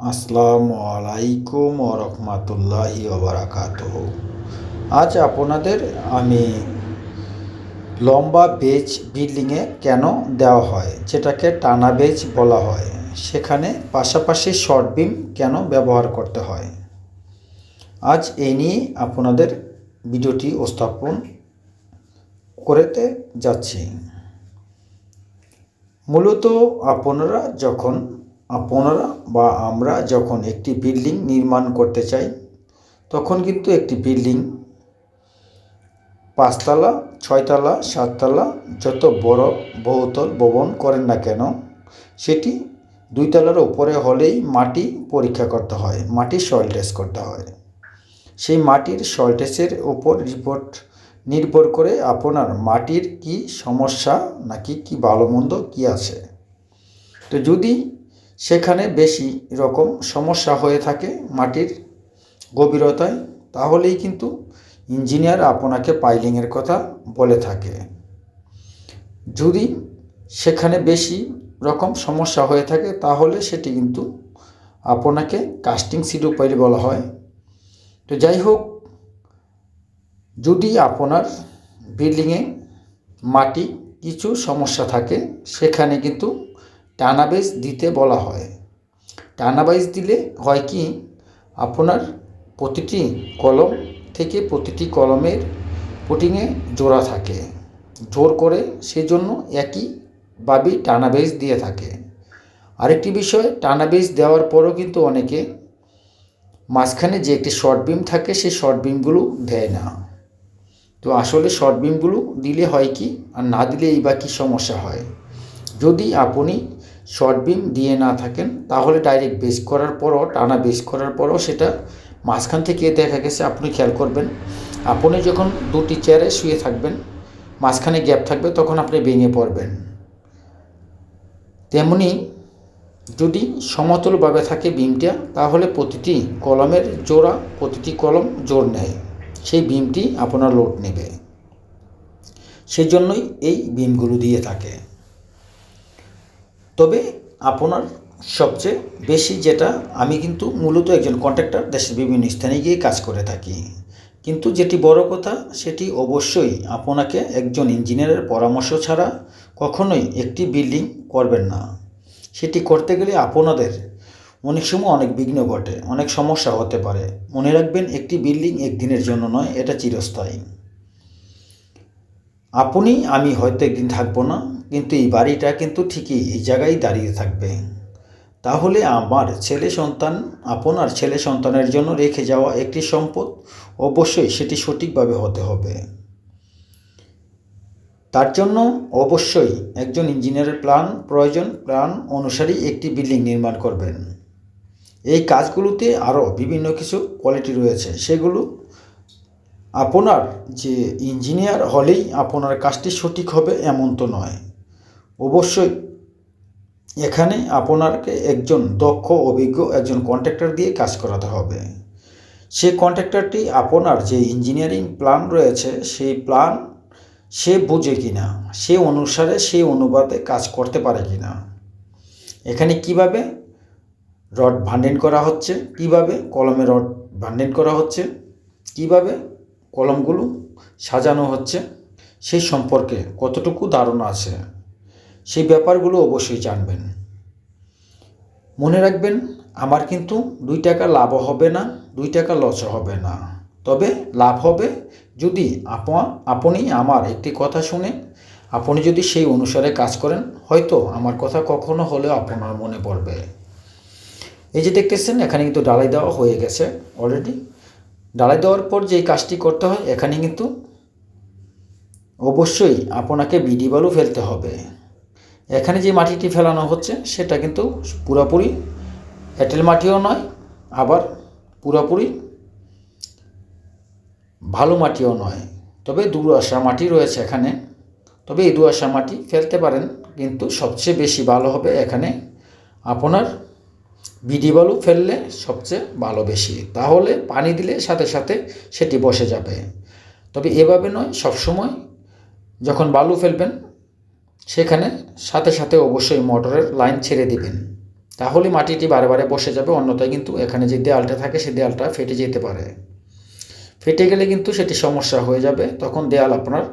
আসসালামু আলাইকুম রহমতুল্লাহি ওবরাকাত আজ আপনাদের আমি লম্বা বেজ বিল্ডিংয়ে কেন দেওয়া হয়? যেটাকে টানা বেজ বলা হয়। সেখানে পাশাপাশি শর্ট বিম কেন ব্যবহার করতে হয়? আজ এই নিয়ে আপনাদের ভিডিওটি উপস্থাপন করতে যাচ্ছি। মূলত আপনারা যখন আপনারা বা আমরা যখন একটি বিল্ডিং নির্মাণ করতে চাই, তখন কিন্তু একটি বিল্ডিং পাঁচতলা, ছয়তলা, সাততলা যত বড় বহুতল ভবন করেন না কেন, সেটি দুইতলার উপরে হলেই মাটি পরীক্ষা করতে হয় মাটির সয়েল টেস্ট করতে হয়। সেই মাটির সয়েল টেস্টের উপর রিপোর্ট নির্ভর করে আপনার মাটির কি সমস্যা, নাকি কি ভালো মন্দ কী আছে। তো যদি সেখানে বেশি রকম সমস্যা হয়ে থাকে মাটির গভীরতায়, তাহলেই কিন্তু ইঞ্জিনিয়ার আপনাকে পাইলিংয়ের কথা বলে থাকে। যদি সেখানে বেশি রকম সমস্যা হয়ে থাকে, তাহলে সেটি কিন্তু আপনাকে কাস্টিং সিডো পাইল বলা হয়। তো যাই হোক, যদি আপনার বিল্ডিংয়ে মাটি কিছু সমস্যা থাকে, সেখানে কিন্তু টানাবেজ দিতে বলা হয়। টানাবেজ দিলে হয় কি? আপনার প্রতিটি কলম থেকে প্রতিটি কলমের পুটিংয়ে জোড়া থাকে। জোর করে সেজন্য একইভাবেই টানাবেজ দিয়ে থাকে। আরেকটি বিষয় টানাবেজ দেওয়ার পরও কিন্তু অনেকে মাঝখানে যে একটি শর্ট বিম থাকে, সেই শর্ট বিমগুলো দেয় না। তো আসলে শর্ট বিমগুলো দিলে হয় কি? আর না দিলে এই বা কী সমস্যা হয়? যদি আপনি শর্ট বিম দিয়ে না থাকেন, তাহলে ডাইরেক্ট বেস করার পরও, টানা বেস করার পরও সেটা মাঝখান থেকে দেখা গেছে, আপনি খেয়াল করবেন, আপনি যখন দুটি চেয়ারে শুয়ে থাকবেন, মাঝখানে গ্যাপ থাকবে, তখন আপনি ভেঙে পড়বেন। তেমনি যদি সমতলভাবে থাকে বিমটা, তাহলে প্রতিটি কলমের জোড়া, প্রতিটি কলম জোর নেয়, সেই বিমটি আপনার লোড নেবে। সেই জন্যই এই বিমগুলো দিয়ে থাকে। তবে আপনার সবচেয়ে বেশি যেটা, আমি কিন্তু মূলত একজন কন্ট্রাক্টর দেশের বিভিন্ন স্থানে গিয়ে কাজ করে থাকি। কিন্তু যেটি বড় কথা, সেটি অবশ্যই আপনাকে একজন ইঞ্জিনিয়ারের পরামর্শ ছাড়া কখনোই একটি বিল্ডিং করবেন না। সেটি করতে গেলে আপনাদের অনেক সময় অনেক বিঘ্ন ঘটে, অনেক সমস্যা হতে পারে। মনে রাখবেন, একটি বিল্ডিং একদিনের জন্য নয়, এটা চিরস্থায়ী। আপনি, আমি হয়তো একদিন থাকব না, কিন্তু এই বাড়িটা কিন্তু ঠিকই এই জায়গায় দাঁড়িয়ে থাকবে। তাহলে আমার ছেলে সন্তান, আপনার ছেলে সন্তানের জন্য রেখে যাওয়া একটি সম্পদ অবশ্যই সেটি সঠিকভাবে হতে হবে। তার জন্য অবশ্যই একজন ইঞ্জিনিয়ারের প্ল্যান প্রয়োজন, প্ল্যান অনুসারেই একটি বিল্ডিং নির্মাণ করবেন। এই কাজগুলোতে আরও বিভিন্ন কিছু কোয়ালিটি রয়েছে, সেগুলো আপনার যে ইঞ্জিনিয়ার হলেই আপনার কাজটি সঠিক হবে এমন তো নয়। অবশ্যই এখানে আপনাকে একজন দক্ষ, অভিজ্ঞ একজন কন্ট্রাক্টর দিয়ে কাজ করাতে হবে। সে কন্ট্রাক্টরটি আপনার যে ইঞ্জিনিয়ারিং প্ল্যান রয়েছে, সেই প্ল্যান সে বুঝে কি না সে অনুসারে সে অনুবাদে কাজ করতে পারে কি না এখানে কীভাবে রড ভান্ডেন করা হচ্ছে, কীভাবে কলমে রড ভান্ডেন করা হচ্ছে, কীভাবে কলমগুলো সাজানো হচ্ছে। সেই সম্পর্কে কতটুকু ধারণা আছে, সেই ব্যাপারগুলো অবশ্যই জানবেন। মনে রাখবেন, আমার কিন্তু দুই টাকা লাভও হবে না, দুই টাকা লসও হবে না। তবে লাভ হবে যদি আপনি আমার একটি কথা শুনে, আপনি যদি সেই অনুসারে কাজ করেন, হয়তো আমার কথা কখনো হলেও আপনার মনে পড়বে। এই যে দেখতেছেন, এখানে কিন্তু ডালাই দেওয়া হয়ে গেছে অলরেডি। ডালাই দেওয়ার পর যে কাজটি করতে হয়, এখানে কিন্তু অবশ্যই আপনাকে বিডি বালু ফেলতে হবে। এখানে যে মাটিটি ফেলানো হচ্ছে, সেটা কিন্তু পুরোপুরি এঁটেল মাটিও নয়, আবার পুরোপুরি ভালো মাটিও নয়। তবে দুয়াশা মাটি রয়েছে এখানে। তবে এই দুয়াশা মাটি ফেলতে পারেন, কিন্তু সবচেয়ে বেশি ভালো হবে এখানে আপনার বিডি বালু ফেললে সবচেয়ে ভালো বেশি। তাহলে পানি দিলে সাথে সাথে সেটি বসে যাবে। তবে এভাবে নয়, সবসময় যখন বালু ফেলবেন, সেখানে সাথে সাথে অবশ্যই মোটরের লাইন ছেড়ে দিবেন। তাহলে মাটিটি বারে বারে বসে যাবে, অন্যথায় কিন্তু এখানে যে দেয়ালটা থাকে সেই দেয়ালটা ফেটে যেতে পারে। ফেটে গেলে কিন্তু সেটি সমস্যা হয়ে যাবে। তখন দেয়াল আপনার